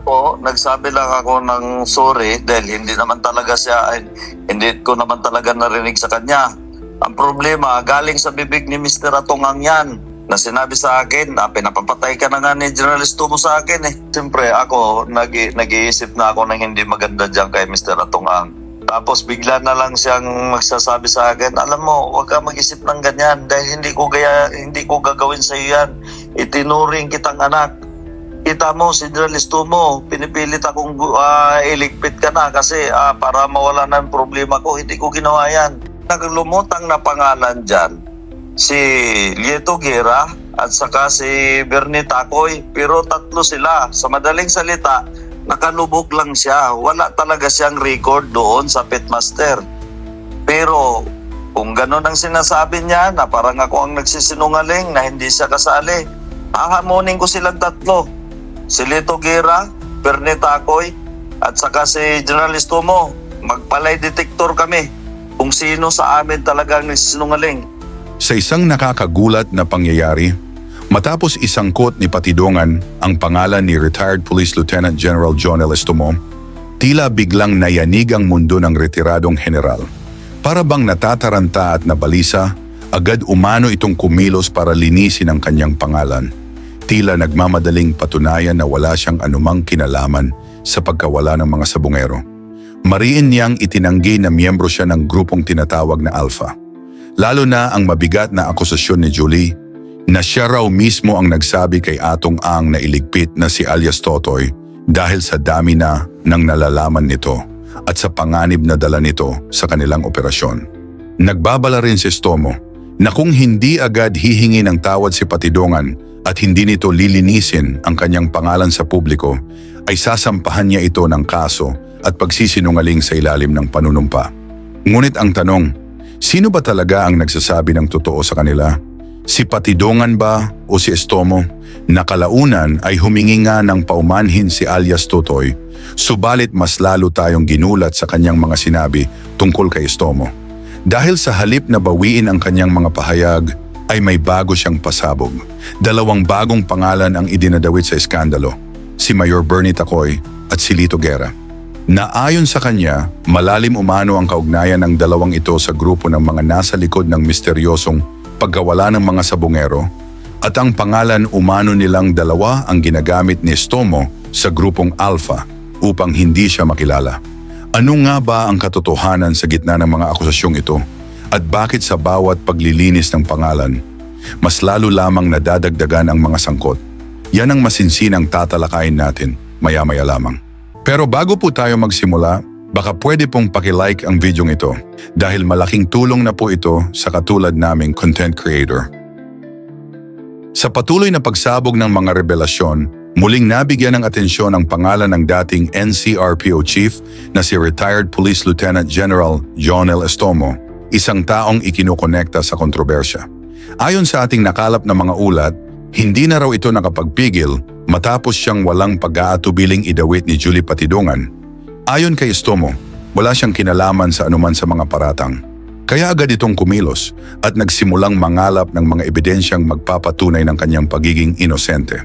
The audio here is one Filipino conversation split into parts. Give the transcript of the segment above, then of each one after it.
ako, nagsabi lang ako ng sorry dahil hindi naman talaga siya, hindi ko naman talaga narinig sa kanya. Ang problema, galing sa bibig ni Mr. Atungang yan na sinabi sa akin na pinapapatay ka na nga ni General Estumo sa akin eh. Siyempre ako, nag nag-iisip na ako ng hindi maganda dyan kay Mr. Atungang. Tapos bigla na lang siyang magsasabi sa akin, alam mo, huwag ka mag-isip ng ganyan dahil hindi ko gaya, hindi ko gagawin sa iyo yan. Itinuring kitang anak. Kita mo, si General Estumo, pinipilit akong ah, iligpit ka na kasi ah, para mawala na ang problema ko, hindi ko ginawa yan. Naglumutang na pangalan dyan, si Lieto Guerra at saka si Bernie Takoy. Pero tatlo sila. Sa madaling salita, nakalubog lang siya. Wala talaga siyang record doon sa Pitmaster. Pero kung ganun ang sinasabi niya na parang ako ang nagsisinungaling na hindi siya kasali, hahamonin ko silang tatlo. Si Lito Guerra, Bernie Takoy, at saka si General Estumo. Magpalay detector kami kung sino sa amin talaga ang nagsisinungaling. Sa isang nakakagulat na pangyayari, matapos isangkot ni Patidongan ang pangalan ni retired Police Lieutenant General John L. Estomo, tila biglang nayanig ang mundo ng retiradong general. Para bang natataranta at nabalisa, agad umano itong kumilos para linisin ang kanyang pangalan. Tila nagmamadaling patunayan na wala siyang anumang kinalaman sa pagkawala ng mga sabungero. Mariin niyang itinanggi na miyembro siya ng grupong tinatawag na Alpha. Lalo na ang mabigat na akusasyon ni Julie na siya raw mismo ang nagsabi kay Atong Ang na iligpit na si alias Totoy dahil sa dami na ng nalalaman nito at sa panganib na dala nito sa kanilang operasyon. Nagbabala rin si Stomo na kung hindi agad hihingi ng tawad si Patidongan at hindi nito lilinisin ang kanyang pangalan sa publiko, ay sasampahan niya ito ng kaso at pagsisinungaling sa ilalim ng panunumpa. Ngunit ang tanong, sino ba talaga ang nagsasabi ng totoo sa kanila? Si Patidongan ba o si Estomo? Nakalaunan ay humingi nga ng paumanhin si alias Totoy, subalit mas lalo tayong ginulat sa kanyang mga sinabi tungkol kay Estomo. Dahil sa halip na bawiin ang kanyang mga pahayag, ay may bago siyang pasabog. Dalawang bagong pangalan ang idinadawit sa iskandalo, si Mayor Bernie Tacoy at si Lito Guerra. Na ayon sa kanya, malalim umano ang kaugnayan ng dalawang ito sa grupo ng mga nasa likod ng misteryosong pagkawala ng mga sabungero at ang pangalan umano nilang dalawa ang ginagamit ni Stomo sa grupong Alpha upang hindi siya makilala. Ano nga ba ang katotohanan sa gitna ng mga akusasyong ito? At bakit sa bawat paglilinis ng pangalan, mas lalo lamang nadadagdagan ang mga sangkot? Yan ang masinsinang tatalakayin natin maya-maya lamang. Pero bago po tayo magsimula, baka pwede pong pakilike ang video ito dahil malaking tulong na po ito sa katulad naming content creator. Sa patuloy na pagsabog ng mga revelasyon, muling nabigyan ng atensyon ang pangalan ng dating NCRPO chief na si retired Police Lieutenant General John. Estomo, isang taong ikinukonekta sa kontrobersya. Ayon sa ating nakalap na mga ulat, hindi na raw ito nakapagpigil matapos siyang walang pag-aatubiling idawit ni Julie Patidongan. Ayon kay Estomo, wala siyang kinalaman sa anuman sa mga paratang. Kaya agad itong kumilos at nagsimulang mangalap ng mga ebidensyang magpapatunay ng kanyang pagiging inosente.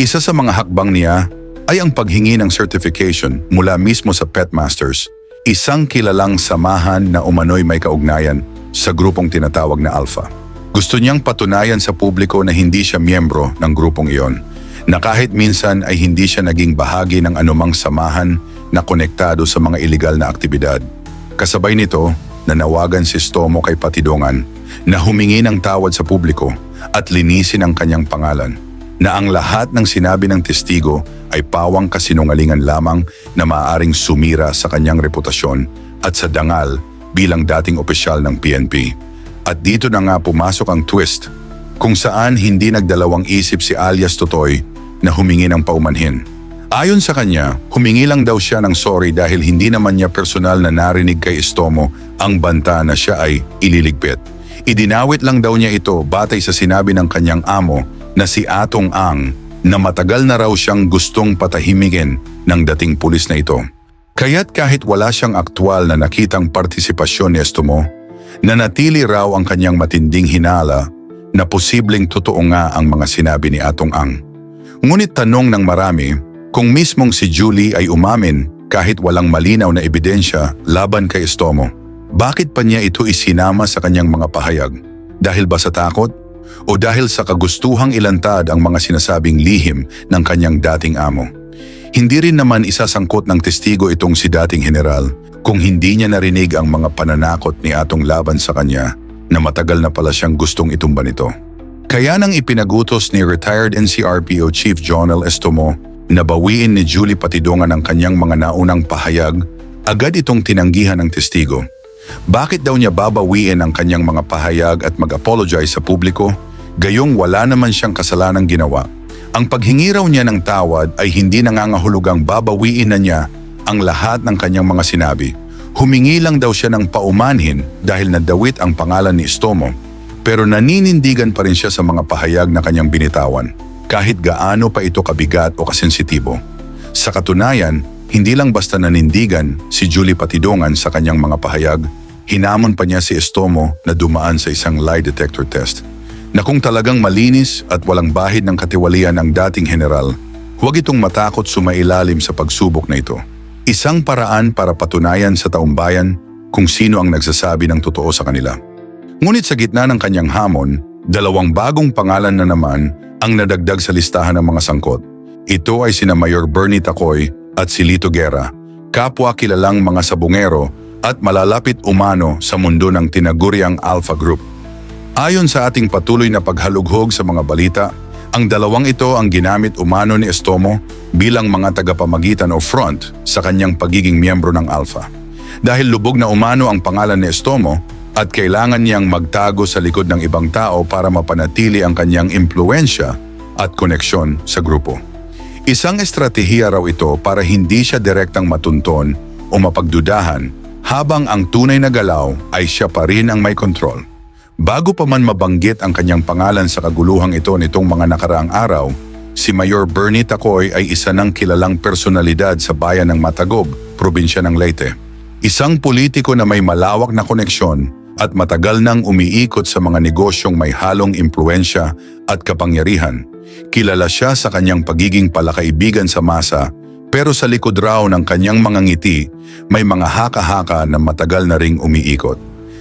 Isa sa mga hakbang niya ay ang paghingi ng certification mula mismo sa Petmasters, isang kilalang samahan na umano'y may kaugnayan sa grupong tinatawag na Alpha. Gusto niyang patunayan sa publiko na hindi siya miyembro ng grupong iyon, na kahit minsan ay hindi siya naging bahagi ng anumang samahan na konektado sa mga ilegal na aktibidad. Kasabay nito, nanawagan si Stomo kay Patidongan na humingi ng tawad sa publiko at linisin ang kanyang pangalan na ang lahat ng sinabi ng testigo ay pawang kasinungalingan lamang na maaaring sumira sa kanyang reputasyon at sa dangal bilang dating opisyal ng PNP. At dito na nga pumasok ang twist kung saan hindi nagdalawang isip si alias Totoy na humingi ng paumanhin. Ayon sa kanya, humingi lang daw siya ng sorry dahil hindi naman niya personal na narinig kay Estomo ang banta na siya ay ililigpit. Idinawit lang daw niya ito batay sa sinabi ng kanyang amo na si Atong Ang na matagal na raw siyang gustong patahimigin ng dating pulis na ito. Kaya't kahit wala siyang aktwal na nakitang partisipasyon ni Estomo, nanatili raw ang kanyang matinding hinala na posibleng totoo nga ang mga sinabi ni Atong Ang. Ngunit tanong ng marami, Kung mismong si Julie ay umamin kahit walang malinaw na ebidensya laban kay Estomo, bakit pa niya ito isinama sa kanyang mga pahayag? Dahil ba sa takot? O dahil sa kagustuhang ilantad ang mga sinasabing lihim ng kanyang dating amo? Hindi rin naman isasangkot ng testigo itong si dating general kung hindi niya narinig ang mga pananakot ni Atong laban sa kanya na matagal na pala siyang gustong itumba nito. Kaya nang ipinagutos ni retired NCRPO Chief John L. Estomo na bawiin ni Julie Patidongan ang kanyang mga naunang pahayag, agad itong tinanggihan ng testigo. Bakit daw niya babawiin ang kanyang mga pahayag at mag-apologize sa publiko? Gayong wala naman siyang kasalanang ginawa. Ang paghingi raw niya ng tawad ay hindi nangangahulugang babawiin na niya ang lahat ng kanyang mga sinabi. Humingi lang daw siya ng paumanhin dahil nadawit ang pangalan ni Estomo pero naninindigan pa rin siya sa mga pahayag na kanyang binitawan kahit gaano pa ito kabigat o kasensitibo. Sa katunayan, hindi lang basta nanindigan si Julie Patidongan sa kanyang mga pahayag, hinamon pa niya si Estomo na dumaan sa isang lie detector test. Na kung talagang malinis at walang bahid ng katiwalian ang dating general, huwag itong matakot sumailalim sa pagsubok na ito. Isang paraan para patunayan sa taumbayan kung sino ang nagsasabi ng totoo sa kanila. Ngunit sa gitna ng kanyang hamon, dalawang bagong pangalan na naman ang nadagdag sa listahan ng mga sangkot. Ito ay sina Mayor Bernie Tacoy at si Lito Guerra, kapwa kilalang mga sabungero at malalapit umano sa mundo ng tinaguriang Alpha Group. Ayon sa ating patuloy na paghalughog sa mga balita, ang dalawang ito ang ginamit umano ni Estomo bilang mga tagapamagitan o front sa kanyang pagiging miyembro ng Alpha. Dahil lubog na umano ang pangalan ni Estomo at kailangan niyang magtago sa likod ng ibang tao para mapanatili ang kanyang impluensya at koneksyon sa grupo. Isang estratehiya raw ito para hindi siya direktang matunton o mapagdudahan habang ang tunay na galaw ay siya pa rin ang may kontrol. Bago pa man mabanggit ang kanyang pangalan sa kaguluhang ito nitong mga nakaraang araw, si Mayor Bernie Tacoy ay isa ng kilalang personalidad sa bayan ng Matagob, probinsya ng Leyte. Isang politiko na may malawak na koneksyon at matagal nang umiikot sa mga negosyong may halong impluensya at kapangyarihan. Kilala siya sa kanyang pagiging palakaibigan sa masa pero sa likod raw ng kanyang mga ngiti may mga haka-haka na matagal na ring umiikot.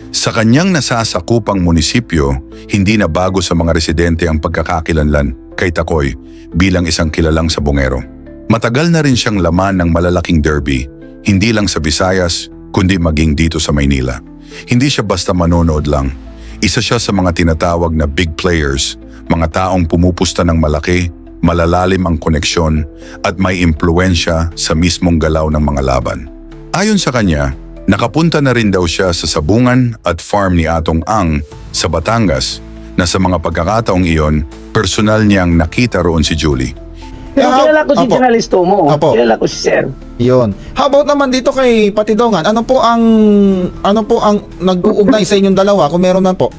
Sa kanyang nasasakupang munisipyo, hindi na bago sa mga residente ang pagkakakilanlan kay Takoy bilang isang kilalang sabongero. Matagal na rin siyang laman ng malalaking derby, hindi lang sa Visayas, kundi maging dito sa Maynila. Hindi siya basta manonood lang. Isa siya sa mga tinatawag na big players, mga taong pumupusta ng malaki, malalalim ang koneksyon at may impluensya sa mismong galaw ng mga laban. Ayon sa kanya, Nakapunta na rin daw siya sa sabungan at farm ni Atong Ang sa Batangas na sa mga pagkakataong iyon, personal niyang nakita roon si Julie. Pero Yeah, kilala ko si opo. journalist mo. Opo. Kilala ko si Sir. Yun. How about naman dito kay Patidongan? Ano po ang ano po ang nag-uugnay sa inyong dalawa kung meron man po?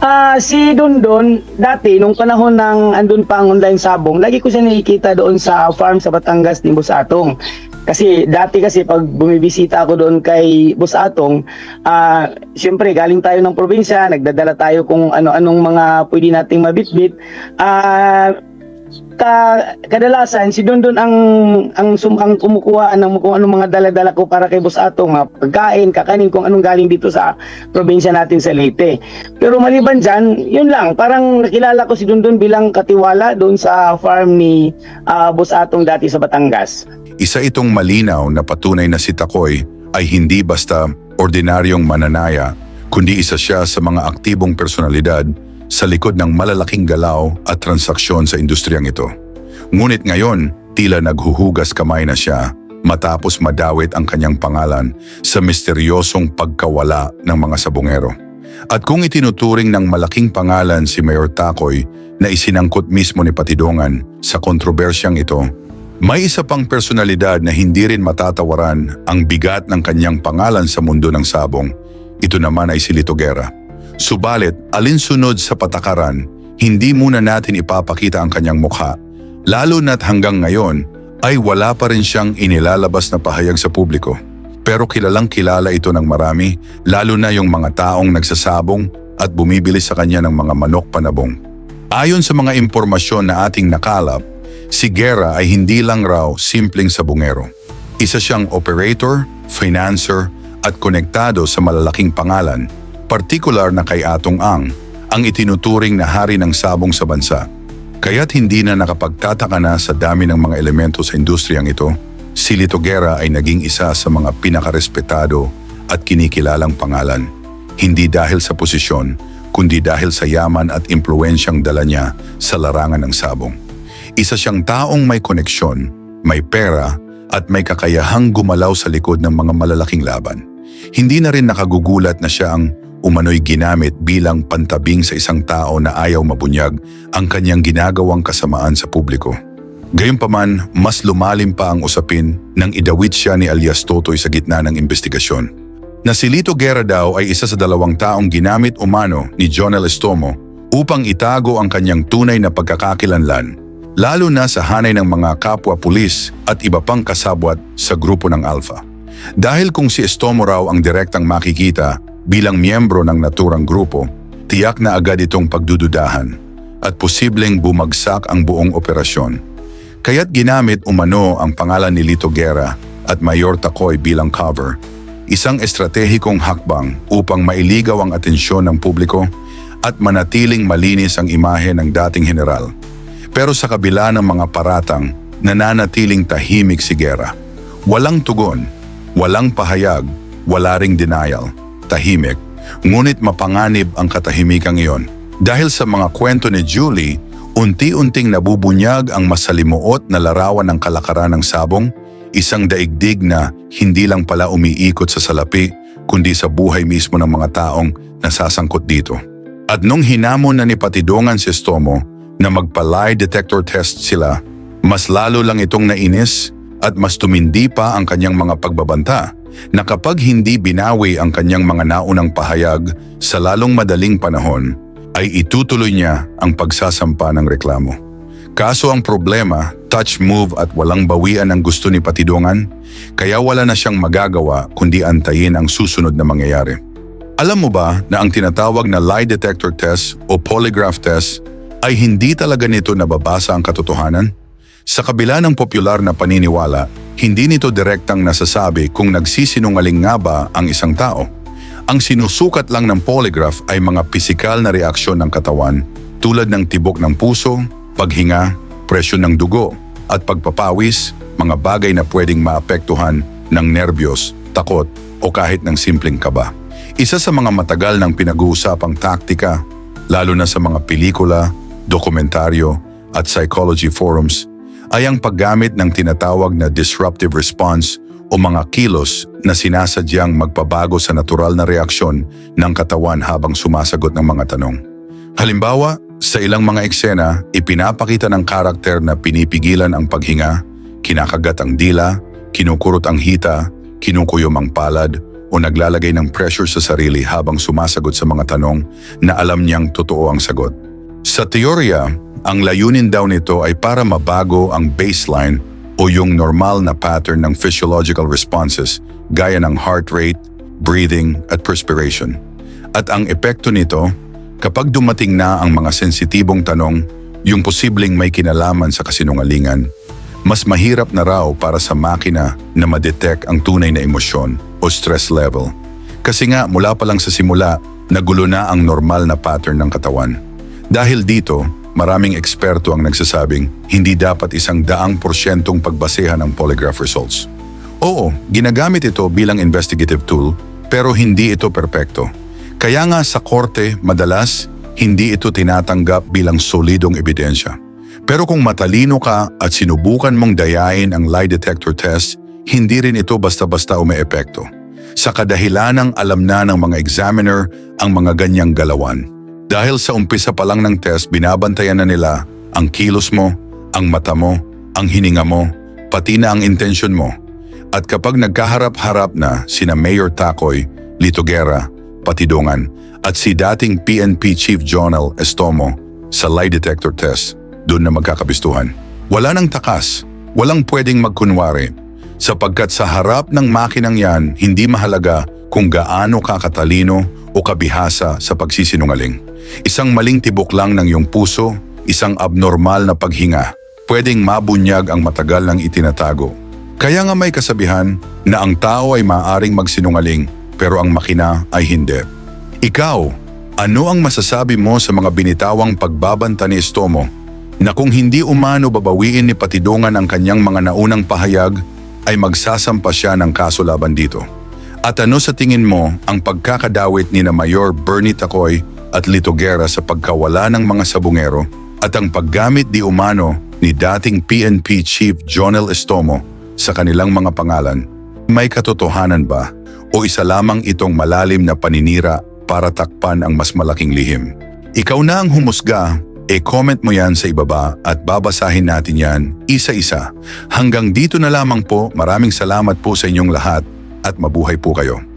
Ah, si Dondon, dati, nung panahon ng andun pa ang online sabong, lagi ko siya nakikita doon sa farm sa Batangas ni Boss Atong. Kasi dati kasi pag bumibisita ako doon kay Boss Atong, ah, syempre galing tayo ng probinsya, nagdadala tayo kung ano-anong mga pwede nating mabitbit. Ah, ka, kadalasan si Dondon ang ang sum ang kumukuha ng kung anong mga dala-dala ko para kay Boss Atong, mga pagkain, kakanin kung anong galing dito sa probinsya natin sa Leyte. Pero maliban dyan, yun lang, parang nakilala ko si Dondon bilang katiwala doon sa farm ni ah, Boss Atong dati sa Batangas. Isa itong malinaw na patunay na si Takoy ay hindi basta ordinaryong mananaya, kundi isa siya sa mga aktibong personalidad sa likod ng malalaking galaw at transaksyon sa industriyang ito. Ngunit ngayon, tila naghuhugas kamay na siya matapos madawit ang kanyang pangalan sa misteryosong pagkawala ng mga sabongero. At kung itinuturing ng malaking pangalan si Mayor Takoy na isinangkot mismo ni Patidongan sa kontrobersyang ito, may isa pang personalidad na hindi rin matatawaran ang bigat ng kanyang pangalan sa mundo ng sabong. Ito naman ay si Lito Guerra. Subalit, alinsunod sa patakaran, hindi muna natin ipapakita ang kanyang mukha, lalo na't hanggang ngayon ay wala pa rin siyang inilalabas na pahayag sa publiko. Pero kilalang kilala ito ng marami, lalo na yung mga taong nagsasabong at bumibili sa kanya ng mga manok panabong. Ayon sa mga impormasyon na ating nakalap, Si Guerra ay hindi lang raw simpleng sabungero. Isa siyang operator, financer, at konektado sa malalaking pangalan, partikular na kay Atong Ang, ang itinuturing na hari ng sabong sa bansa. Kaya't hindi na nakapagtataka na sa dami ng mga elemento sa industriyang ito, si Lito Guerra ay naging isa sa mga pinakarespetado at kinikilalang pangalan. Hindi dahil sa posisyon, kundi dahil sa yaman at impluensyang dala niya sa larangan ng sabong. Isa siyang taong may koneksyon, may pera, at may kakayahang gumalaw sa likod ng mga malalaking laban. Hindi na rin nakagugulat na siya ang umano'y ginamit bilang pantabing sa isang tao na ayaw mabunyag ang kanyang ginagawang kasamaan sa publiko. Gayunpaman, mas lumalim pa ang usapin nang idawit siya ni alias Totoy sa gitna ng investigasyon. Na si Lito Guerra daw ay isa sa dalawang taong ginamit umano ni Jonel Estomo upang itago ang kanyang tunay na pagkakakilanlan, lalo na sa hanay ng mga kapwa pulis at iba pang kasabwat sa grupo ng Alpha. Dahil kung si Estomo raw ang direktang makikita bilang miyembro ng naturang grupo, tiyak na agad itong pagdududahan at posibleng bumagsak ang buong operasyon. Kaya't ginamit umano ang pangalan ni Lito Guerra at Mayor Takoy bilang cover, isang estratehikong hakbang upang mailigaw ang atensyon ng publiko at manatiling malinis ang imahe ng dating general. Pero sa kabila ng mga paratang, nananatiling tahimik si Guerra. Walang tugon, walang pahayag, wala ring denial. Tahimik, ngunit mapanganib ang katahimikang iyon. Dahil sa mga kwento ni Julie, unti-unting nabubunyag ang masalimuot na larawan ng kalakaran ng sabong, isang daigdig na hindi lang pala umiikot sa salapi, kundi sa buhay mismo ng mga taong nasasangkot dito. At nung hinamon na ni Patidongan si Stomo na magpa-lie detector test sila, mas lalo lang itong nainis at mas tumindi pa ang kanyang mga pagbabanta na kapag hindi binawi ang kanyang mga naunang pahayag sa lalong madaling panahon, ay itutuloy niya ang pagsasampa ng reklamo. Kaso ang problema, touch move at walang bawian ang gusto ni Patidongan, kaya wala na siyang magagawa kundi antayin ang susunod na mangyayari. Alam mo ba na ang tinatawag na lie detector test o polygraph test ay hindi talaga nito nababasa ang katotohanan? Sa kabila ng popular na paniniwala, hindi nito direktang nasasabi kung nagsisinungaling nga ba ang isang tao. Ang sinusukat lang ng polygraph ay mga pisikal na reaksyon ng katawan tulad ng tibok ng puso, paghinga, presyon ng dugo, at pagpapawis, mga bagay na pwedeng maapektuhan ng nerbiyos, takot o kahit ng simpleng kaba. Isa sa mga matagal ng pinag-uusapang taktika, lalo na sa mga pelikula, dokumentaryo at psychology forums, ay ang paggamit ng tinatawag na disruptive response o mga kilos na sinasadyang magpabago sa natural na reaksyon ng katawan habang sumasagot ng mga tanong. Halimbawa, sa ilang mga eksena, ipinapakita ng karakter na pinipigilan ang paghinga, kinakagat ang dila, kinukurot ang hita, kinukuyom ang palad, o naglalagay ng pressure sa sarili habang sumasagot sa mga tanong na alam niyang totoo ang sagot. Sa teorya, ang layunin daw nito ay para mabago ang baseline o yung normal na pattern ng physiological responses gaya ng heart rate, breathing at perspiration. At ang epekto nito, kapag dumating na ang mga sensitibong tanong, yung posibleng may kinalaman sa kasinungalingan, mas mahirap na raw para sa makina na madetect ang tunay na emosyon o stress level. Kasi nga mula pa lang sa simula, nagulo na ang normal na pattern ng katawan. Dahil dito, maraming eksperto ang nagsasabing hindi dapat isang daang porsyentong pagbasehan ng polygraph results. Oo, ginagamit ito bilang investigative tool pero hindi ito perpekto. Kaya nga sa korte, madalas, hindi ito tinatanggap bilang solidong ebidensya. Pero kung matalino ka at sinubukan mong dayain ang lie detector test, hindi rin ito basta-basta umeepekto. Sa kadahilanang alam na ng mga examiner ang mga ganyang galawan. Dahil sa umpisa pa lang ng test, binabantayan na nila ang kilos mo, ang mata mo, ang hininga mo, pati na ang intensyon mo. At kapag nagkaharap-harap na sina Mayor Takoy, Lito Guerra, Patidongan, at si dating PNP Chief Jonel Estomo sa lie detector test, doon na magkakabistuhan. Wala nang takas, walang pwedeng magkunwari, sapagkat sa harap ng makinang yan, hindi mahalaga kung gaano ka katalino o kabihasa sa pagsisinungaling. Isang maling tibok lang ng iyong puso, isang abnormal na paghinga, pwedeng mabunyag ang matagal ng itinatago. Kaya nga may kasabihan na ang tao ay maaring magsinungaling pero ang makina ay hindi. Ikaw, ano ang masasabi mo sa mga binitawang pagbabanta ni Estomo na kung hindi umano babawiin ni Patidongan ang kanyang mga naunang pahayag ay magsasampa siya ng kaso laban dito? At ano sa tingin mo ang pagkakadawit ni na Mayor Bernie Tacoy at Lito Guerra sa pagkawala ng mga sabungero at ang paggamit di umano ni dating PNP Chief Jonel Estomo sa kanilang mga pangalan? May katotohanan ba o isa lamang itong malalim na paninira para takpan ang mas malaking lihim? Ikaw na ang humusga, e-comment mo yan sa ibaba at babasahin natin yan isa-isa. Hanggang dito na lamang po, maraming salamat po sa inyong lahat at mabuhay po kayo.